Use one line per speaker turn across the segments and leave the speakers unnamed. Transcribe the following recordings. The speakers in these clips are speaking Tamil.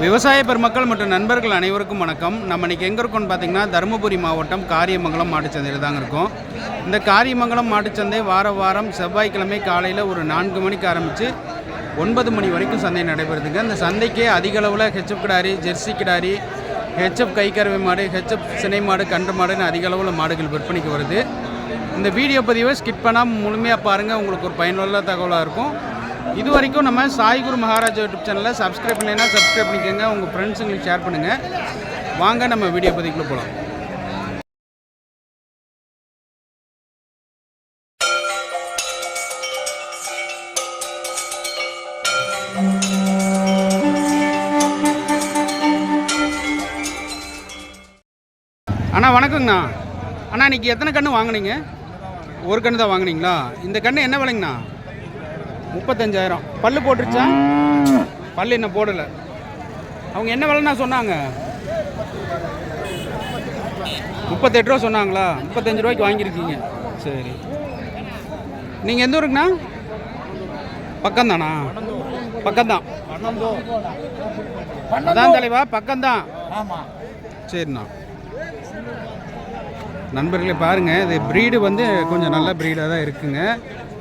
விவசாய பெருமக்கள் மற்றும் நண்பர்கள் அனைவருக்கும் வணக்கம். நம்ம இன்னைக்கு எங்கே இருக்கோம்னு பார்த்தீங்கன்னா தருமபுரி மாவட்டம் காரியமங்கலம் மாட்டுச்சந்தையில் தாங்க இருக்கும். இந்த காரியமங்கலம் மாட்டுச்சந்தை வார வாரம் செவ்வாய்க்கிழமை காலையில் ஒரு நான்கு மணிக்கு ஆரம்பித்து ஒன்பது மணி வரைக்கும் சந்தை நடைபெறுதுங்க. இந்த சந்தைக்கே அதிக அளவில் ஹெச்எப் கிடாரி ஜெர்சி கிடாரி ஹெச்எப் கைக்கறவை மாடு ஹெச்எப் சினை மாடு கன்று மாடுன்னு அதிக அளவில் மாடுகள் விற்பனைக்கு வருது. இந்த வீடியோ பதிவை ஸ்கிப் பண்ணாமல் முழுமையாக பாருங்கள் உங்களுக்கு ஒரு பயனுள்ள தகவலாக இருக்கும். இது வரைக்கும் நம்ம சாய்குரு மகாராஜா யூடியூப் சேனலை சப்ஸ்கிரைப் பண்ணலைன்னா சப்ஸ்கிரைப் பண்ணிக்கோங்க. உங்கள் ஃப்ரெண்ட்ஸுங்களுக்கு ஷேர் பண்ணுங்கள் வாங்க நம்ம வீடியோ பதிவுக்குள்ளே போகலாம் அண்ணா வணக்கங்கண்ணா. அண்ணா இன்றைக்கி எத்தனை கன்று வாங்குனீங்க? ஒரு கன்று தான் வாங்கினீங்களா? இந்த கன்று என்ன விலைங்கண்ணா? முப்பத்தஞ்சாயிரம். பல்லு போட்டுருச்சா? பல்லு என்ன போடலை. அவங்க என்ன விலைண்ணா சொன்னாங்க? முப்பத்தெட்டு ரூபா சொன்னாங்களா? முப்பத்தஞ்சு ரூபாய்க்கு வாங்கியிருக்கீங்க. சரி. நீங்கள் எந்த ஊருக்குண்ணா பக்கம்தானா? பக்கம்தான். அதான் தலைவா பக்கம்தான். சரிண்ணா. நண்பர்களே பாருங்கள் இது ப்ரீடு வந்து கொஞ்சம் நல்ல ப்ரீடாக தான் இருக்குங்க.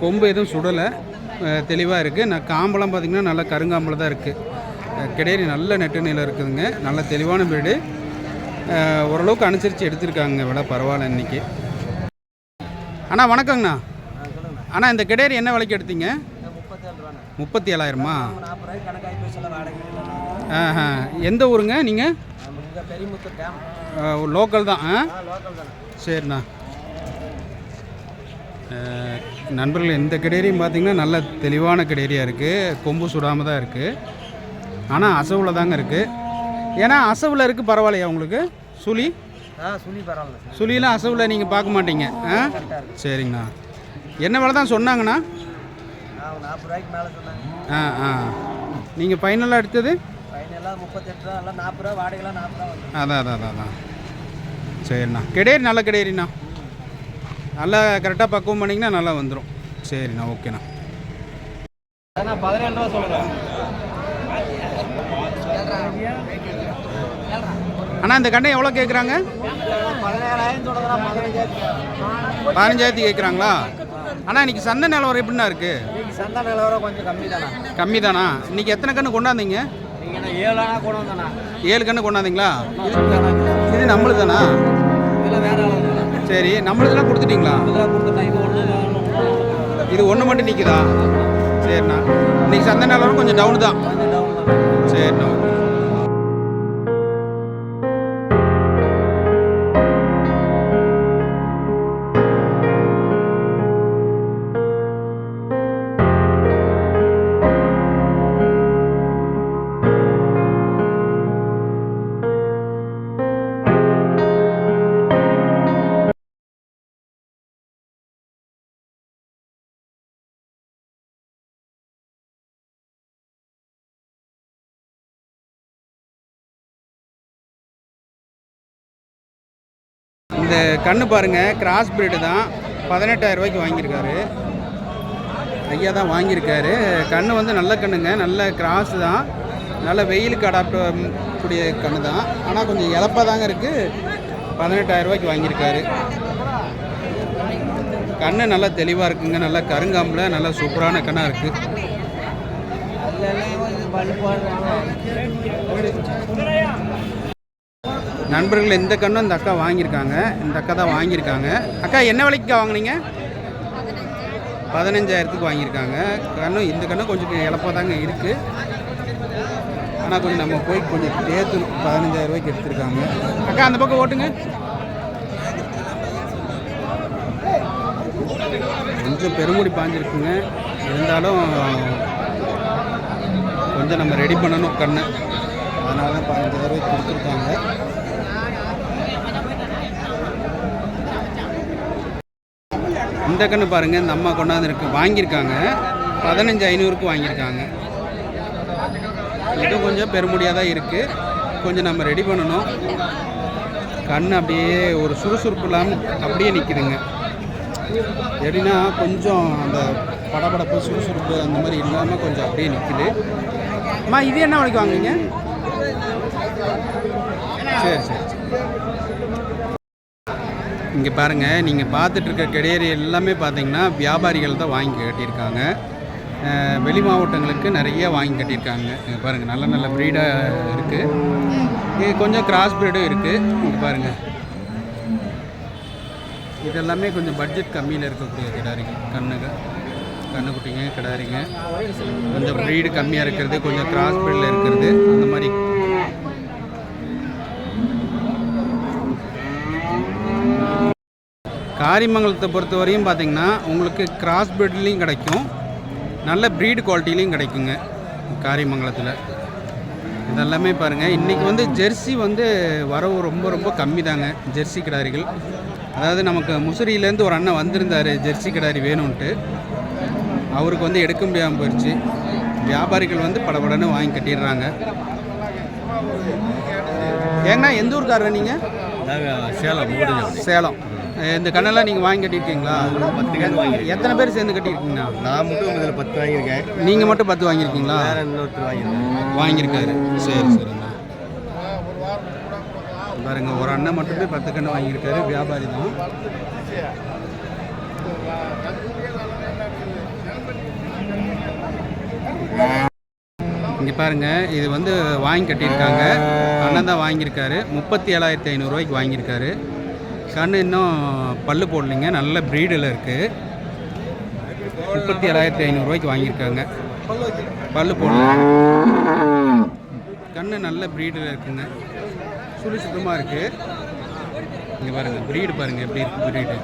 கொம்பு எதுவும் சுடலை. தெளிவாக இருக்குது நான் காம்பெல்லாம் பார்த்திங்கன்னா நல்லா கருங்காம்பில் தான் இருக்குது கிடையாது நல்ல நெட்டு நிலை இருக்குதுங்க. நல்ல தெளிவான ப்ரீடு ஓரளவுக்கு அனுசரித்து எடுத்திருக்காங்க விலை பரவாயில்ல இன்னைக்கு. அண்ணா வணக்கங்கண்ணா. அண்ணா இந்த கிடையாது என்ன விலைக்கு எடுத்தீங்க? முப்பத்தி ஏழாயிரமா ஆஹா. எந்த ஊருங்க நீங்கள் லோக்கல் தான். ஆ? சரிண்ணா. நண்பர்கள் இந்த கிடேரியும் பார்த்தீங்கன்னா நல்ல தெளிவான கிடேரியாக இருக்குது கொம்பு சுடாமல் தான் இருக்குது ஆனால் அசவில் தாங்க இருக்குது ஏன்னா அசவில் இருக்குது பரவாயில்லையா உங்களுக்கு? சுழி?
ஆ சுழி பரவாயில்ல சார்.
சுழியெல்லாம் அசவில் நீங்கள் பார்க்க மாட்டீங்க. ஆ? சரிங்கண்ணா. என்ன விலை தான் சொன்னாங்கண்ணா? ஆ ஆ நீங்கள் ஃபைனலாக எடுத்தது? அதான் அதான் அதான் அதான். சரிண்ணா. கிடேரி நல்ல கிடேரிண்ணா நல்லா கரெக்டாக பக்குவம் பண்ணிங்கன்னா நல்லா வந்துடும் சரிண்ணா ஓகேண்ணா
பதினேழு ரூபா சொல்கிறேன்
அண்ணா இந்த கண்ணை எவ்வளோ கேட்குறாங்க?
பதினஞ்சாயிரத்து
கேட்குறாங்களா? அண்ணா இன்னைக்கு சந்தை நிலவரம் எப்படிண்ணா இருக்குது
இன்னைக்கு சந்தை நிலவரம் கொஞ்சம் கம்மி தானே
கம்மி தானா இன்னைக்கு எத்தனை கன்று கொண்டாந்தீங்க?
ஏழு
கன்று கொண்டாந்தீங்களா? இது நம்மளுது சரி நம்மளுதுலாம் கொடுத்துட்டீங்களா?
இது ஒன்று
மட்டும் நிற்குதா சரிண்ணா. இன்னைக்கு சந்தை நிலவரம் கொஞ்சம் டவுன் தான்.
கொஞ்சம் டவுன் தான்.
சரிண்ணா இந்த கண்ணு பாருங்க கிராஸ் பிரீடு தான். பதினெட்டாயிரம் ரூபாய்க்கு வாங்கியிருக்காரு. ஐயா தான் வாங்கியிருக்காரு. கண்ணு வந்து நல்ல கண்ணுங்க நல்ல கிராஸ் தான். நல்ல வெயிலுக்கு அடாப்ட் கூடிய கண்ணு தான். ஆனால் கொஞ்சம் இழப்பாக தாங்க இருக்குது பதினெட்டாயிரம் ரூபாய்க்கு வாங்கியிருக்காரு. கண்ணு நல்லா தெளிவாக இருக்குங்க நல்லா கருங்காம்பில் நல்லா சூப்பரான கண்ணாக இருக்குது நண்பர்கள் இந்த கண்ணும் இந்த அக்கா வாங்கியிருக்காங்க. இந்த அக்கா தான் வாங்கியிருக்காங்க. அக்கா என்ன விலைக்கு வாங்குனீங்க? பதினஞ்சாயிரத்துக்கு வாங்கியிருக்காங்க. கண்ணும் இந்த கண்ணும் கொஞ்சம் இழப்பாக தாங்க இருக்குது ஆனால் கொஞ்சம் நம்ம போய் கொஞ்சம் தேர்த்தணும் பதினஞ்சாயிரம் எடுத்துருக்காங்க. எடுத்திருக்காங்க அக்கா அந்த பக்கம் ஓட்டுங்க. கொஞ்சம் பெருமுடி பாஞ்சிருக்குங்க. இருந்தாலும் கொஞ்சம் நம்ம ரெடி பண்ணணும் கண்ணை. அதனால தான் பதினஞ்சாயிரம் ரூபாய்க்கு கொடுத்துருக்காங்க. இந்த கன்று பாருங்கள் இந்த அம்மா கொண்டாந்துருக்கு வாங்கியிருக்காங்க. பதினஞ்சு ஐநூறுக்கு வாங்கியிருக்காங்க. இது கொஞ்சம் பெருமுடியாக தான் இருக்குது கொஞ்சம் நம்ம ரெடி பண்ணணும். கண் அப்படியே ஒரு சுறுசுறுப்பு இல்லாமல் அப்படியே நிற்கிதுங்க எப்படின்னா கொஞ்சம் அந்த படபடப்பு சுறுசுறுப்பு அந்த மாதிரி இல்லாமல் கொஞ்சம் அப்படியே நிற்குது அம்மா இது என்ன வரைக்கும் வாங்குறீங்க சரி சரி. இங்கே பாருங்கள் நீங்கள் பார்த்துட்டு இருக்க கிடையரி எல்லாமே பார்த்தீங்கன்னா வியாபாரிகள் தான் வாங்கி கட்டியிருக்காங்க. வெளி மாவட்டங்களுக்கு நிறைய வாங்கி கட்டியிருக்காங்க. இங்கே பாருங்கள் நல்ல நல்ல ப்ரீடாக இருக்குது இது கொஞ்சம் கிராஸ் ப்ரீடும் இருக்குது இங்கே பாருங்கள் இதெல்லாமே கொஞ்சம் பட்ஜெட் கம்மியில் இருக்கக்கூடிய கிடாரிங்க கண்ணுங்க கண்ணுக்குட்டிங்க கிடாரிங்க. கொஞ்சம் ப்ரீடு கம்மியாக இருக்கிறது கொஞ்சம் கிராஸ் ப்ரீடில் இருக்கிறது. அந்த மாதிரி காரிமங்கலத்தை பொறுத்த வரையும் பார்த்தீங்கன்னா உங்களுக்கு கிராஸ் ப்ரீட்லேயும் கிடைக்கும். நல்ல ப்ரீடு குவாலிட்டிலையும் கிடைக்குங்க காரிமங்கலத்தில். இதெல்லாமே பாருங்கள் இன்றைக்கி வந்து ஜெர்சி வந்து வரவு ரொம்ப ரொம்ப கம்மி தாங்க ஜெர்சி கிடாரிகள். அதாவது நமக்கு முசிறியிலேருந்து ஒரு அண்ணன் வந்திருந்தார் ஜெர்சி கிடாரி வேணும்ன்ட்டு. அவருக்கு வந்து எடுக்க முடியாமல் போயிடுச்சு வியாபாரிகள் வந்து படபடன்னு வாங்கி கட்டிடுறாங்க. ஏங்கண்ணா எந்த ஊருக்காரர் நீங்கள்
சேலம்
சேலம். இந்த கண்ணெல்லாம் நீங்கள் வாங்கி கட்டியிருக்கீங்களா?
பத்து கண் வாங்கியிருக்கேன்
எத்தனை பேர் சேர்ந்து கட்டியிருக்கீங்கண்ணா
நான் மட்டும் இதில் பத்து வாங்கியிருக்கேன்.
நீங்கள் மட்டும் பத்து வாங்கியிருக்கீங்களா?
வேற இன்னொருத்தர் வாங்கியிருக்கேன்.
வாங்கியிருக்காரு. சரி சரிண்ணா பாருங்க ஒரு அண்ணன் மட்டுமே பத்து கன்று வாங்கியிருக்காரு. வியாபாரி தான். இங்கே பாருங்க இது வந்து வாங்கி கட்டியிருக்காங்க. அண்ணன் தான் வாங்கியிருக்காரு. முப்பத்தி ஏழாயிரத்தி ஐநூறுரூவாய்க்கு வாங்கியிருக்காரு. கன்று இன்னும் பல்லு போடலைங்க. நல்ல ப்ரீடில் இருக்குது முப்பத்தி ஏழாயிரத்தி ஐநூறுரூவாய்க்கு வாங்கியிருக்காங்க. பல்லு போடல. கண் நல்ல ப்ரீடில் இருக்குங்க. சுழி சுத்தமாக இருக்குது இங்கே பாருங்கள் ப்ரீடு பாருங்கள் எப்படி இருக்குது ப்ரீடு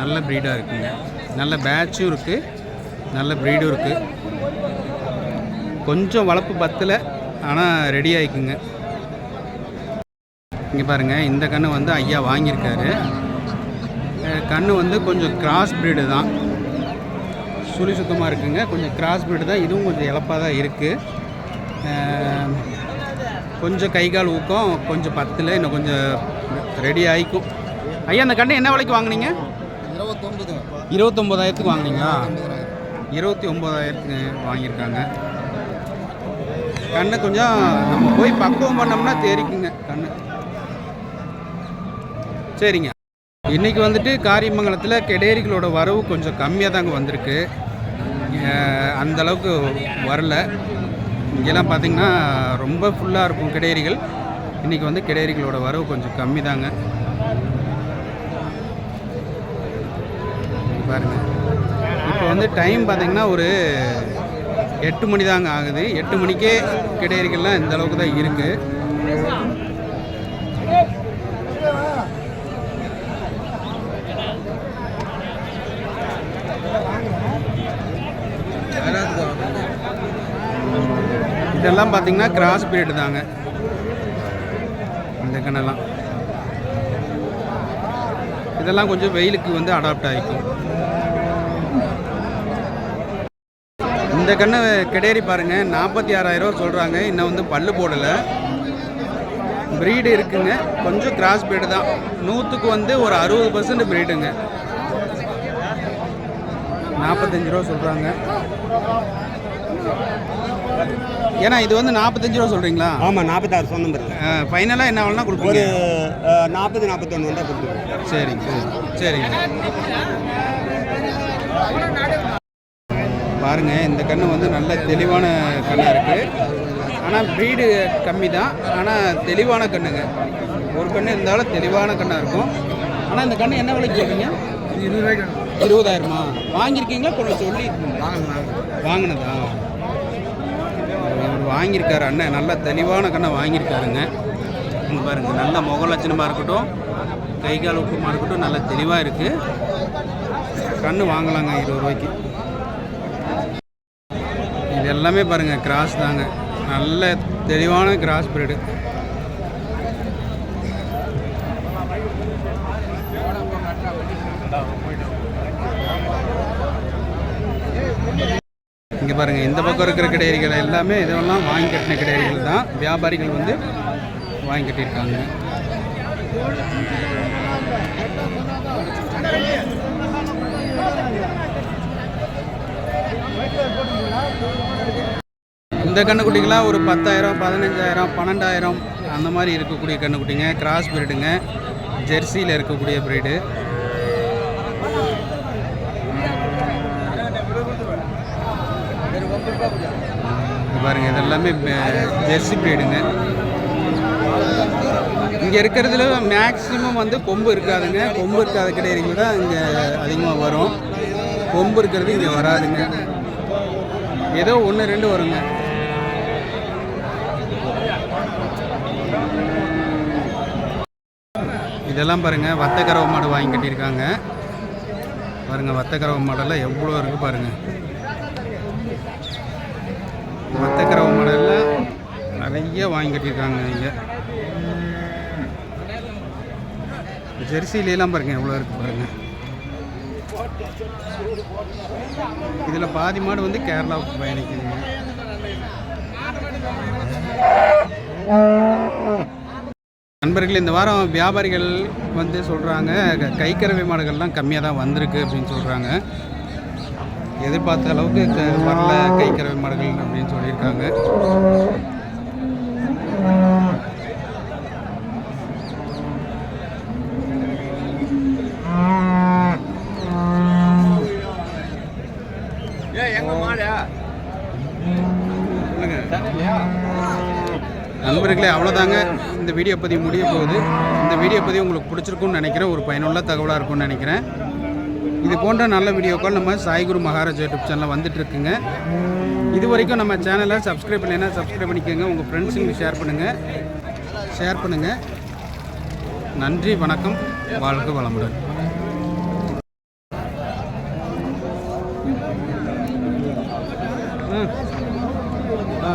நல்ல ப்ரீடாக இருக்குங்க. நல்ல பேட்சும் இருக்குது நல்ல ப்ரீடும் இருக்குது கொஞ்சம் வளர்ப்பு பத்தில் ஆனால் ரெடி ஆகிக்குங்க இங்கே பாருங்கள் இந்த கன்று வந்து ஐயா வாங்கியிருக்காரு. கன்று வந்து கொஞ்சம் கிராஸ் ப்ரீடு தான். சுழி சுத்தமாக இருக்குங்க. கொஞ்சம் கிராஸ் ப்ரீடு தான். இதுவும் கொஞ்சம் இழப்பாக தான் இருக்குது கொஞ்சம் கை கால் ஊக்கம் கொஞ்சம் பத்தில் இன்னும் கொஞ்சம் ரெடி ஆகிக்கும் ஐயா அந்த கண்ணை என்ன விலைக்கு வாங்குனீங்க?
இருபத்தொம்பது
இருபத்தொம்போதாயிரத்துக்கு வாங்குனீங்களா? இருபத்தி ஒம்போதாயிரத்துக்கு வாங்கியிருக்காங்க. கண்ணை கொஞ்சம் நம்ம போய் பக்குவம் பண்ணோம்னா தேரிக்குங்க சரிங்க. இன்றைக்கி வந்துட்டு காரியமங்கலத்தில் கெடேரிகளோட வரவு கொஞ்சம் கம்மியாக தாங்க வந்திருக்கு. அந்தளவுக்கு வரல. இங்கெல்லாம் பார்த்திங்கன்னா ரொம்ப ஃபுல்லாக இருக்கும் கிடேரிகள். இன்றைக்கி வந்து கிடேரிகளோட வரவு கொஞ்சம் கம்மி தாங்க. பாருங்கள் இப்போ வந்து டைம் பார்த்திங்கன்னா ஒரு எட்டு மணி தாங்க ஆகுது. எட்டு மணிக்கே கிடேரிகள்லாம் இந்த அளவுக்கு தான் இருக்குது இதெல்லாம் பார்த்தீங்கன்னா கிராஸ் பீரியட் தாங்க. இந்த கண்ணெல்லாம். இதெல்லாம் கொஞ்சம் வெயிலுக்கு வந்து அடாப்ட் ஆகிக்கும் இந்த கண்ணை கிடேரி பாருங்கள் நாற்பத்தி ஆறாயிரம் சொல்கிறாங்க இன்னும் வந்து பல்லு போடலை. ப்ரீடு இருக்குங்க. கொஞ்சம் கிராஸ் ப்ரீடு தான். நூற்றுக்கு வந்து ஒரு அறுபது பர்சன்ட் ப்ரீடுங்க நாற்பத்தஞ்சு ரூபா சொல்கிறாங்க ஏன்னா இது வந்து நாற்பத்தஞ்சு ரூபா சொல்கிறீங்களா
ஆமாம் நாற்பத்தாறு சொன்ன நம்பர்
ஃபைனலாக என்ன வேணா
ஒரு
கொடுப்பீங்க
நாற்பது நாற்பத்தொன்று வந்தால் கொடுத்துருவோம்.
சரிங்க சரிங்க பாருங்க இந்த கன்று வந்து நல்ல தெளிவான கண்ணாக இருக்குது ஆனால் ப்ரீடு கம்மி தான் ஆனால் தெளிவான கண்ணுங்க. ஒரு கன்று இருந்தாலும் தெளிவான கண்ணாக இருக்கும். ஆனால் இந்த கன்று என்ன விலைக்கு சொல்றீங்க? இருபதாயிரமா. வாங்கியிருக்கீங்களா கொஞ்சம் சொல்லி வாங்கினதா? வாங்கியிருக்காரு அண்ணன் நல்ல தெளிவான கண்ணை வாங்கியிருக்காருங்க. இங்கே பாருங்கள் நல்ல முக லட்சணமாக இருக்கட்டும் கை கால் உப்புமா இருக்கட்டும் நல்ல தெளிவாக இருக்குது கண்ணு வாங்கலாங்க இருபது ரூபாய்க்கு. இது எல்லாமே பாருங்கள் கிராஸ் தாங்க. நல்ல தெளிவான கிராஸ் பிரீடு இங்கே பாருங்கள் இந்த பக்கம் இருக்கிற கிடையறிகள் எல்லாமே இதெல்லாம் வாங்கி கட்டின கிடையறிகள் தான். வியாபாரிகள் வந்து வாங்கி கட்டியிருக்காங்க. இந்த கண்ணுக்குட்டிகளாக ஒரு பத்தாயிரம் பதினஞ்சாயிரம் பன்னெண்டாயிரம் அந்த மாதிரி இருக்கக்கூடிய கண்ணுக்குட்டிங்க கிராஸ் பிரீடுங்க ஜெர்சியில் இருக்கக்கூடிய பிரீடு பாருங்க இதெல்லாமே ஜெர்சி பிரீடுங்க இங்கே இருக்கிறதுல மேக்ஸிமம் வந்து கொம்பு இருக்காதுங்க. கொம்பு இருக்காத கிடையாது தான் இங்கே அதிகமாக வரும். கொம்பு இருக்கிறது இங்கே வராதுங்க. ஏதோ ஒன்று ரெண்டு வருங்க. இதெல்லாம் பாருங்க வத்த மாடு வாங்கி கட்டியிருக்காங்க. பாருங்க வத்த மாடெல்லாம் எவ்வளோ இருக்குது பாருங்கள் மத்தக்கரவு மடலில் நிறைய வாங்கி கட்டியிருக்காங்க இங்கே. ஜெர்சிலாம் பாருங்க எவ்வளோ இருக்கு பாருங்க. இதில் பாதி மாடு வந்து கேரளாவுக்கு பயணிக்குதுங்க. நண்பர்கள் இந்த வாரம் வியாபாரிகள் வந்து சொல்கிறாங்க கைக்கறவை மாடுகள்லாம் கம்மியாக தான் வந்திருக்கு அப்படின்னு சொல்கிறாங்க எதிர்பார்த்த அளவுக்கு க- வரல கைக்கறவை மாடுகள் அப்படின்னு சொல்லியிருக்காங்க. நண்பர்களே அவ்வளோதாங்க இந்த வீடியோ பதிவு முடிய போகுது. இந்த வீடியோ பதிவு உங்களுக்கு பிடிச்சிருக்கும்னு நினைக்கிறேன். ஒரு பயனுள்ள தகவலாக இருக்கும்னு நினைக்கிறேன். இது போன்ற நல்ல வீடியோக்கள் நம்ம சாய்குரு மகாராஜ் யூடியூப் சேனலில் வந்துட்டுருக்குங்க இது வரைக்கும் நம்ம சேனலை சப்ஸ்கிரைப் பண்ணலைன்னா சப்ஸ்கிரைப் பண்ணிக்கோங்க. உங்கள் ஃப்ரெண்ட்ஸுங்களுக்கு ஷேர் பண்ணுங்கள் ஷேர் பண்ணுங்கள் நன்றி வணக்கம். வாழ்க வளமுடன். ஆ.